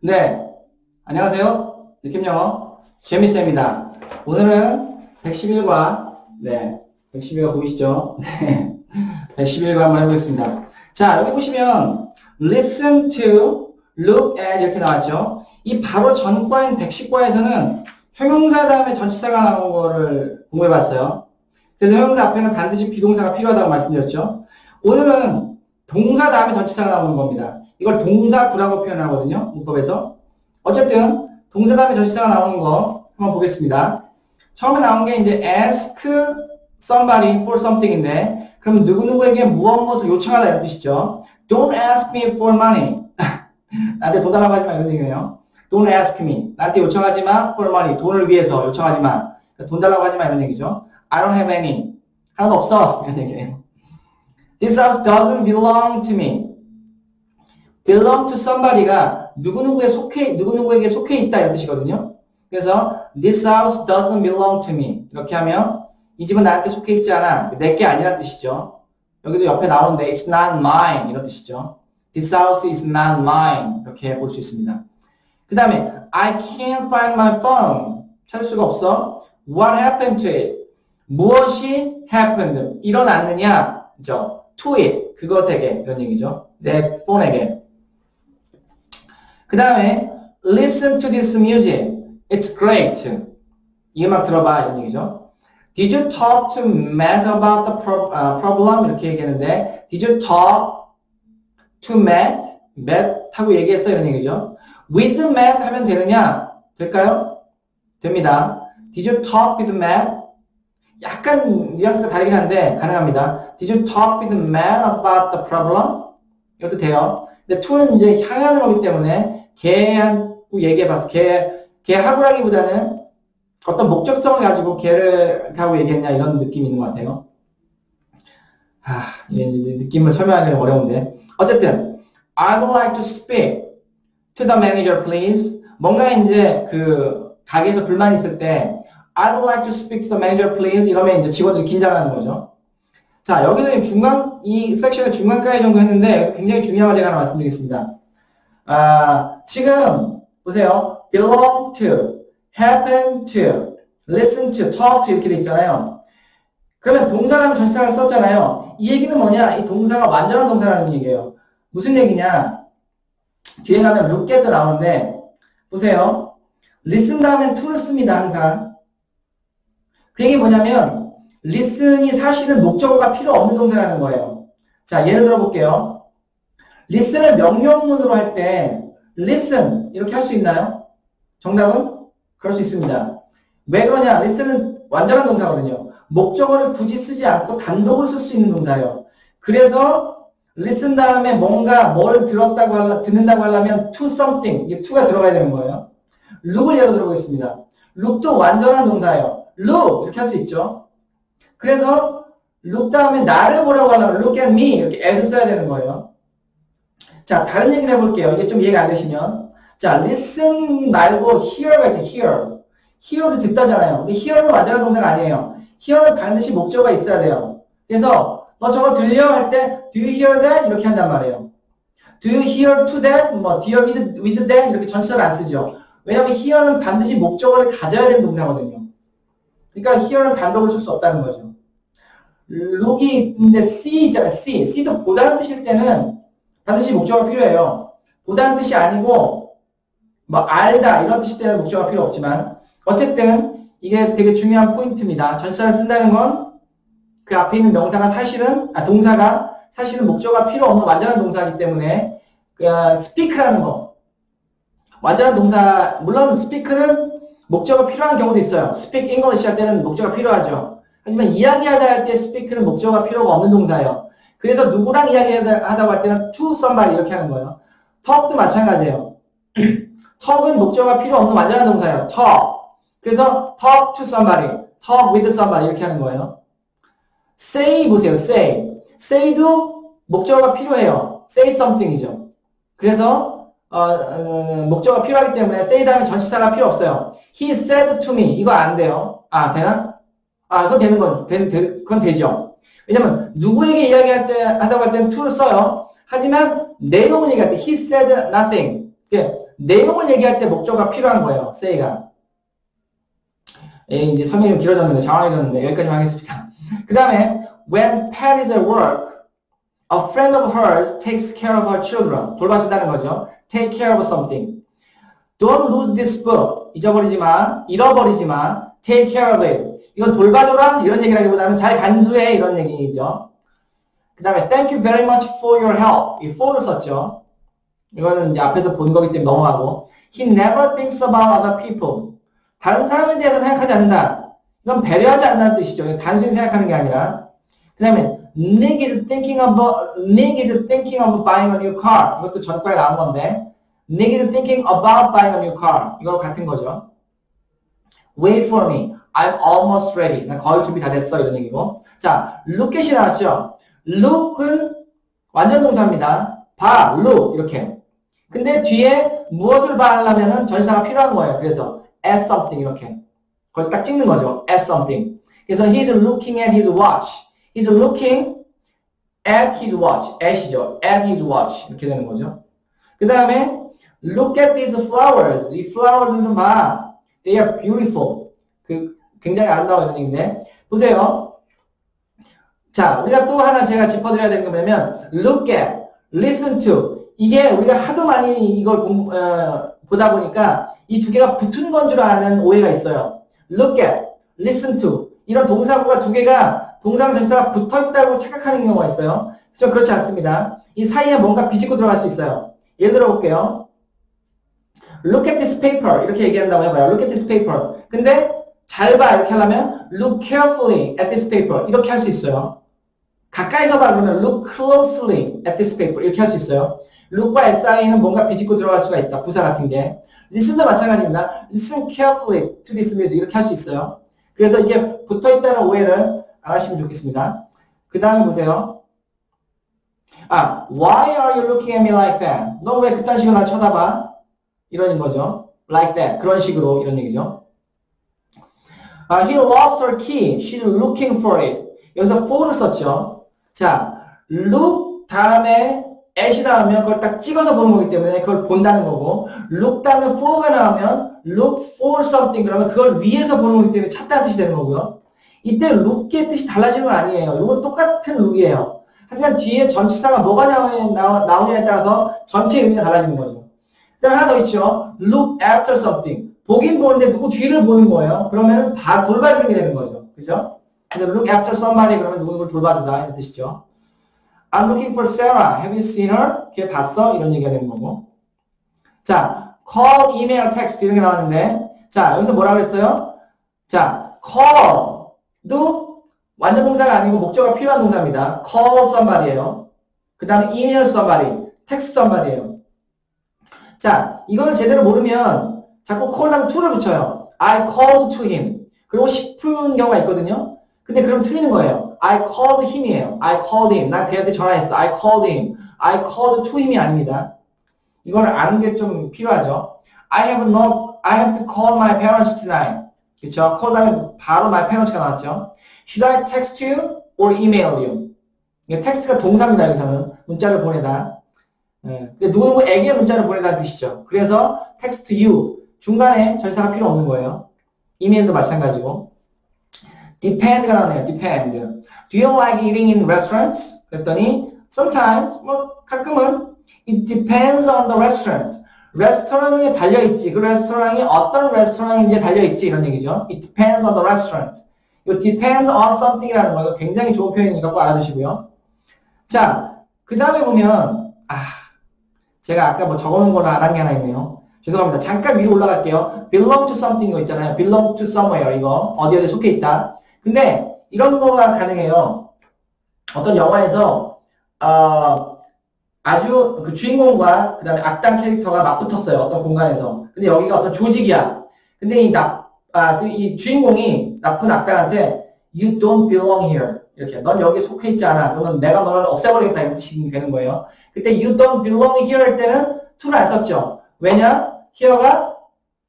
네, 안녕하세요. 느낌영어 재미쌤입니다. 오늘은 111과 네, 111과 보이시죠? 네, 111과 한번 해보겠습니다. 자, 여기 보시면 listen to, look at 이렇게 나왔죠? 이 바로 전과인 110과에서는 형용사 다음에 전치사가 나온 거를 공부해봤어요. 그래서 형용사 앞에는 반드시 비동사가 필요하다고 말씀드렸죠. 오늘은 동사 다음에 전치사가 나오는 겁니다. 이걸 동사구라고 표현하거든요. 문법에서. 어쨌든 동사 다음에 전치사가 나오는 거 한번 보겠습니다. 처음에 나온 게 이제 ask somebody for something인데 그럼 누구누구에게 무엇 무엇을 요청하다 이런 뜻이죠. Don't ask me for money. 나한테 돈 달라고 하지 마 이런 얘기예요. Don't ask me. 나한테 요청하지 마 for money. 돈을 위해서 요청하지 마. 그러니까 돈 달라고 하지 마 이런 얘기죠. I don't have any. 하나도 없어. 이런 얘기예요. This house doesn't belong to me. Belong to somebody가 누구누구에 속해, 누구누구에게 속해 있다 이런 뜻이거든요. 그래서 this house doesn't belong to me. 이렇게 하면 이 집은 나한테 속해 있지 않아. 내게 아니란 뜻이죠. 여기도 옆에 나오는데 it's not mine 이런 뜻이죠. This house is not mine. 이렇게 볼 수 있습니다. 그 다음에 I can't find my phone. 찾을 수가 없어. What happened to it? 무엇이 happened? 일어났느냐? 그죠? To it. 그것에게. 이런 얘기죠. 내 폰에게. 그 다음에 listen to this music. It's great. 이 음악 들어봐. 이런 얘기죠. Did you talk to Matt about the pro, uh, problem? 이렇게 얘기했는데 Did you talk to Matt? Matt 하고 얘기했어. 이런 얘기죠. With Matt 하면 되느냐? 될까요? 됩니다. Did you talk with Matt? 약간 뉘앙스가 다르긴 한데 가능합니다. Did you talk with Matt about the problem? 이것도 돼요. 근데 to는 이제 향한으로 오기 때문에 걔하고 얘기해봤어. 걔, 걔하고라기보다는 어떤 목적성을 가지고 걔를 하고 얘기했냐 이런 느낌이 있는 것 같아요. 아, 이제 느낌을 설명하기는 어려운데. 어쨌든, I would like to speak to the manager, please. 뭔가 이제 그 가게에서 불만이 있을 때 I would like to speak to the manager, please. 이러면 이제 직원들이 긴장하는 거죠. 자, 여기서 중간, 이 섹션을 중간까지 정도 했는데, 여기서 굉장히 중요한 거 제가 하나 말씀드리겠습니다. 아, 지금, 보세요. belong to, happen to, listen to, talk to 이렇게 돼 있잖아요. 그러면 동사라는 전치사를 썼잖아요. 이 얘기는 뭐냐? 이 동사가 완전한 동사라는 얘기예요. 무슨 얘기냐? 뒤에 가면 look at도 나오는데, 보세요. listen 다음엔 to를 씁니다, 항상. 그 얘기 뭐냐면, listen이 사실은 목적어가 필요 없는 동사라는 거예요. 자, 예를 들어 볼게요. listen을 명령문으로 할 때, listen, 이렇게 할 수 있나요? 정답은? 그럴 수 있습니다. 왜 그러냐? listen은 완전한 동사거든요. 목적어를 굳이 쓰지 않고 단독을 쓸수 있는 동사예요. 그래서 listen 다음에 뭔가 뭘 들었다고 하려, 듣는다고 하려면 to something, 이게 to가 들어가야 되는 거예요. look을 예로 들어보겠습니다. look도 완전한 동사예요. look 이렇게 할 수 있죠. 그래서 look 다음에 나를 보라고 하려면 look at me 이렇게 as 써야 되는 거예요. 자, 다른 얘기를 해볼게요. 이게 좀 이해가 안 되시면. 자, listen 말고 hear가 있죠, hear. hear도 듣다잖아요. 근데 hear는 완전한 동사가 아니에요. hear는 반드시 목적어가 있어야 돼요. 그래서 너 저거 들려? 할 때 do you hear that? 이렇게 한단 말이에요. do you hear to that? 뭐 do you with, with that? 이렇게 전치사를 안 쓰죠. 왜냐면 hear는 반드시 목적어를 가져야 되는 동사거든요. 그러니까 hear는 단독을 쓸 수 없다는 거죠. look이 있는데 있잖아요. see. see도 보다는 뜻일 때는 반드시 목적어가 필요해요. 보다는 뜻이 아니고 뭐 알다 이런 뜻일 때는 목적어가 필요 없지만 어쨌든 이게 되게 중요한 포인트입니다. 전치사를 쓴다는 건 그 앞에 있는 명사가 사실은 아 동사가 사실은 목적어가 필요 없는 완전한 동사이기 때문에 그 speak라는 거 완전한 동사 물론 speak는 목적어 필요한 경우도 있어요. speak English 할 때는 목적어가 필요하죠. 하지만 이야기하다 할 때 speak는 목적어가 필요가 없는 동사예요. 그래서 누구랑 이야기하다고 할 때는 to somebody 이렇게 하는 거예요. talk도 마찬가지예요. talk은 목적어가 필요 없는 완전한 동사예요. talk. 그래서 talk to somebody, talk with somebody 이렇게 하는 거예요. say 보세요. say. say도 목적어가 필요해요. say something이죠. 그래서 어, 어, 목적어가 필요하기 때문에 say 다음에 전치사가 필요 없어요. He said to me. 이거 안 돼요. 아, 되나? 아, 그건 되는 건, 되, 되, 그건 되죠. 왜냐면, 누구에게 이야기할 때, 하다고 할 때는 to를 써요. 하지만, 내용을 얘기할 때, he said nothing. 이게 내용을 얘기할 때 목적어가 필요한 거예요. say가. 예, 이제 설명이 좀 길어졌는데 장황해졌는데 여기까지만 하겠습니다. 그 다음에 when Pat is at work, a friend of hers takes care of her children. 돌봐준다는 거죠. take care of something. Don't lose this book. 잊어버리지 마. 잃어버리지 마. take care of it. 이건 돌봐줘라? 이런 얘기라기보다는 잘 간수해. 이런 얘기죠. 그 다음에 thank you very much for your help. 이 for를 썼죠. 이거는 앞에서 본 거기 때문에 넘어가고 he never thinks about other people. 다른 사람에 대해서 생각하지 않는다. 이건 배려하지 않는다는 뜻이죠. 단순히 생각하는 게 아니라. 그 다음에 Nick is thinking about Nick is thinking of buying a new car. 이것도 전과에 나온 건데 Is thinking about buying a new car. 이거 같은 거죠. Wait for me. I'm almost ready. 나 거의 준비 다 됐어. 이런 얘기고. 자, look at이 나왔죠. look은 완전 동사입니다. 봐, look 이렇게. 근데 뒤에 무엇을 봐 하려면은 전사가 필요한 거예요. 그래서 at something 이렇게. 거기 딱 찍는 거죠. at something. 그래서 he's looking at his watch. He's looking at his watch. at이죠. at his watch. 이렇게 되는 거죠. 그 다음에 look at these flowers. 이 flowers는 좀 봐. They are beautiful. 그 굉장히 아름다워 이런 얘기인데 보세요. 자, 우리가 또 하나 제가 짚어드려야 되는 게 뭐냐면 look at, listen to 이게 우리가 하도 많이 이걸 공, 어, 보다 보니까 이 두 개가 붙은 건 줄 아는 오해가 있어요. look at, listen to 이런 동사구가 두 개가 동사랑 전사가 붙어 있다고 착각하는 경우가 있어요. 그래서 그렇지 않습니다. 이 사이에 뭔가 비집고 들어갈 수 있어요. 예를 들어 볼게요. Look at this paper 이렇게 얘기한다고 해봐요. Look at this paper. 근데 잘 봐 이렇게 하려면 look carefully at this paper 이렇게 할 수 있어요. 가까이서 봐 그러면 look closely at this paper 이렇게 할 수 있어요. look과 si는 뭔가 비집고 들어갈 수가 있다. 부사 같은 게. listen도 마찬가지입니다. listen carefully to this music 이렇게 할 수 있어요. 그래서 이게 붙어 있다는 오해를 안 하시면 좋겠습니다. 그 다음에 보세요. 아, why are you looking at me like that? 너 왜 그딴 식으로 나 쳐다봐? 이런 거죠. like that. 그런 식으로 이런 얘기죠. 아, he lost her key. She's looking for it. 여기서 for를 썼죠. 자, look 다음에 at이 나오면 그걸 딱 찍어서 보는 거기 때문에 그걸 본다는 거고 look 다음에 for가 나오면 look for something 그러면 그걸 위에서 보는 거기 때문에 찾다는 뜻이 되는 거고요. 이때 look의 뜻이 달라지는 건 아니에요. 이건 똑같은 look이에요. 하지만 뒤에 전치사가 뭐가 나오냐, 나오냐에 따라서 전체 의미가 달라지는 거죠. 하나 더 있죠. look after something. 보긴 보는데 누구 뒤를 보는 거예요. 그러면은 다 돌봐주는 게 되는 거죠. 그죠? 그래서 look after somebody 그러면 누구 누구를 돌봐주다 이런 뜻이죠. I'm looking for Sarah. Have you seen her? 걔 봤어? 이런 얘기가 되는 거고. 자, call, email, text 이런 게 나왔는데 자, 여기서 뭐라고 했어요? 자, call도 완전 동사가 아니고 목적어가 필요한 동사입니다. call somebody예요. 그 다음에 email somebody, text somebody예요. 자, 이거를 제대로 모르면 자꾸 call 하면 to를 붙여요. I called to him. 그리고 싶은 경우가 있거든요. 근데 그럼 틀리는 거예요. I called him이에요. I called him. 나 걔한테 전화했어. I called him. I called to him이 아닙니다. 이거를 아는 게 좀 필요하죠. I have no, I have to call my parents tonight. 그쵸? call 다음에 바로 my parents가 나왔죠. Should I text you or email you? 이게 텍스트가 동사입니다. 여기서는 문자를 보내다. 네. 누구누구 에게 문자를 보내다는 뜻이죠. 그래서 text you 중간에 절사가 필요 없는 거예요. 이메일도 마찬가지고. depend가 나오네요. depend. Do you like eating in restaurants? 그랬더니 sometimes 뭐 가끔은 it depends on the restaurant. 레스토랑에 달려있지. 그 레스토랑이 어떤 레스토랑인지에 달려있지. 이런 얘기죠. It depends on the restaurant. 이 depend on something이라는 거 굉장히 좋은 표현이니까 꼭 알아두시고요. 자, 그 다음에 보면 아, 제가 아까 뭐 적어놓은 거는 안한 게 하나 있네요. 죄송합니다. 잠깐 위로 올라갈게요. belong to something 이거 있잖아요. belong to somewhere 이거 어디 어디 속해 있다. 근데 이런 거가 가능해요. 어떤 영화에서 어, 아주 그 주인공과 그 다음에 악당 캐릭터가 맞붙었어요. 어떤 공간에서. 근데 여기가 어떤 조직이야. 근데 이 나, 아, 그 이 주인공이 나쁜 악당한테 You don't belong here. 이렇게. 넌 여기 속해 있지 않아. 그러면 내가 너를 없애버리겠다. 이런 뜻이 되는 거예요. 그때 You don't belong here 할 때는 to를 안 썼죠. 왜냐? here가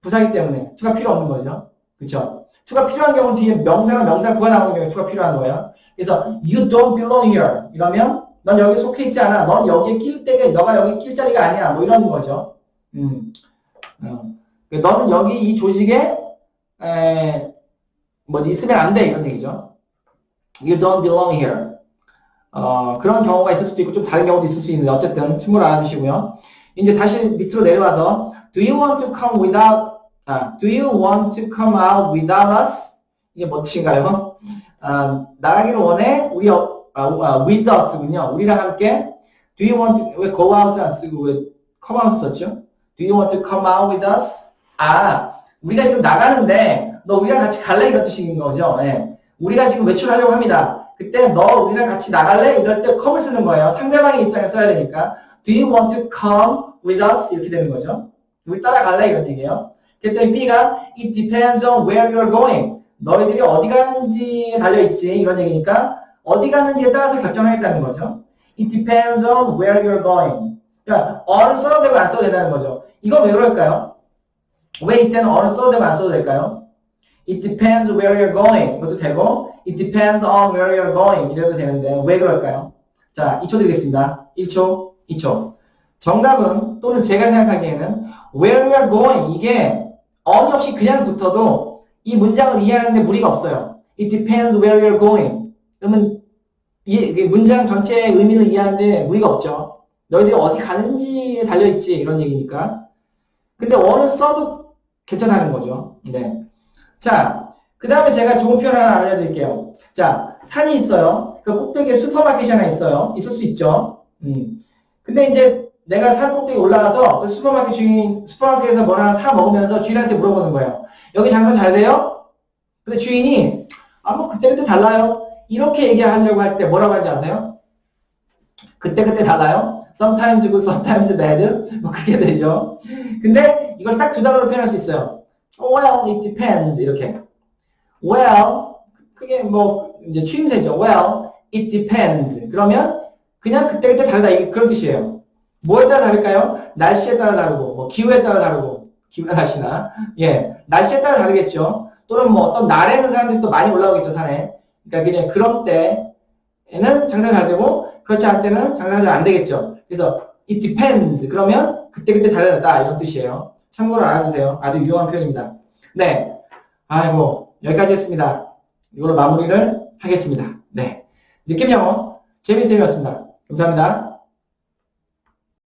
부사기 때문에 to가 필요 없는 거죠. 그쵸? to가 필요한 경우는 뒤에 명사나 명사 구가 나오는 경우에 to가 필요한 거예요. 그래서 You don't belong here. 이러면 넌 여기 속해 있지 않아. 넌 여기에 낄 때가 너가 여기 낄 자리가 아니야. 뭐 이런 거죠. 음. 어. 너는 여기 이 조직에 에, 뭐지 있으면 안 돼 이런 얘기죠. You don't belong here. 어, 그런 경우가 있을 수도 있고 좀 다른 경우도 있을 수 있는데 어쨌든 참고로 알아두시고요. 이제 다시 밑으로 내려와서 Do you want to come without 아, Do you want to come out without us? 이게 멋진가요? 아, 나가기를 원해? 우리 어, 아, 아, with us군요. 우리랑 함께 Do you want to 왜 go out을 안 쓰고 왜 come out 썼죠? Do you want to come out with us? 아, 우리가 지금 나가는데 너 우리랑 같이 갈래? 이런 뜻인 거죠. 네. 우리가 지금 외출하려고 합니다. 그때 너 우리랑 같이 나갈래? 이럴 때 come을 쓰는 거예요. 상대방의 입장에 써야 되니까 Do you want to come with us? 이렇게 되는 거죠. 우리 따라갈래? 이런 얘기예요. 그랬더니 B가 It depends on where you're going. 너희들이 어디 가는지에 달려있지. 이런 얘기니까 어디 가는지에 따라서 결정하겠다는 거죠. It depends on where you're going. 그러니까 on을 써도 되고 안 써도 된다는 거죠. 이건 왜 그럴까요? 왜 이때는 on을 써도 되고 안 써도 될까요? It depends where you're going. 이것도 되고 It depends on where you're going. 이래도 되는데 왜 그럴까요? 자, 2초 드리겠습니다. 1초, 2초. 정답은 또는 제가 생각하기에는 where you're going 이게 on 역시 그냥 붙어도 이 문장을 이해하는데 무리가 없어요. It depends where you're going. 그러면 이, 이 문장 전체의 의미를 이해하는데 무리가 없죠. 너희들이 어디 가는지에 달려있지 이런 얘기니까. 근데 on을 써도 괜찮다는 거죠. 네. 자, 그 다음에 제가 좋은 표현 하나 알려드릴게요. 자, 산이 있어요. 그 꼭대기에 슈퍼마켓이 하나 있어요. 있을 수 있죠. 음. 근데 이제 내가 산 꼭대기 올라가서 그 슈퍼마켓 주인, 슈퍼마켓에서 뭘 하나 사 먹으면서 주인한테 물어보는 거예요. 여기 장사 잘 돼요? 근데 주인이, 아, 뭐, 그때그때 달라요. 이렇게 얘기하려고 할 때 뭐라고 하는지 아세요? 그때그때 달라요. Sometimes good, sometimes bad. 뭐, 그게 되죠. 근데 이걸 딱 두 단어로 표현할 수 있어요. Well, it depends. 이렇게. Well, 그게 뭐, 이제 추임새죠. Well, it depends. 그러면 그냥 그때그때 다르다. 이 그런 뜻이에요. 뭐에 따라 다를까요? 날씨에 따라 다르고, 뭐, 기후에 따라 다르고, 기후나 날씨나. 예. 날씨에 따라 다르겠죠. 또는 뭐 어떤 날에는 사람들이 또 많이 올라오겠죠, 산에. 그러니까 그냥 그런 때에는 장사가 잘 되고, 그렇지 않을 때는 장사가 잘 안 되겠죠. 그래서 it depends. 그러면 그때그때 다르다. 이런 뜻이에요. 참고로 알아두세요. 아주 유용한 표현입니다. 네. 아이고, 여기까지 했습니다. 이걸로 마무리를 하겠습니다. 네. 느낌 영어 재미쌤이었습니다. 감사합니다.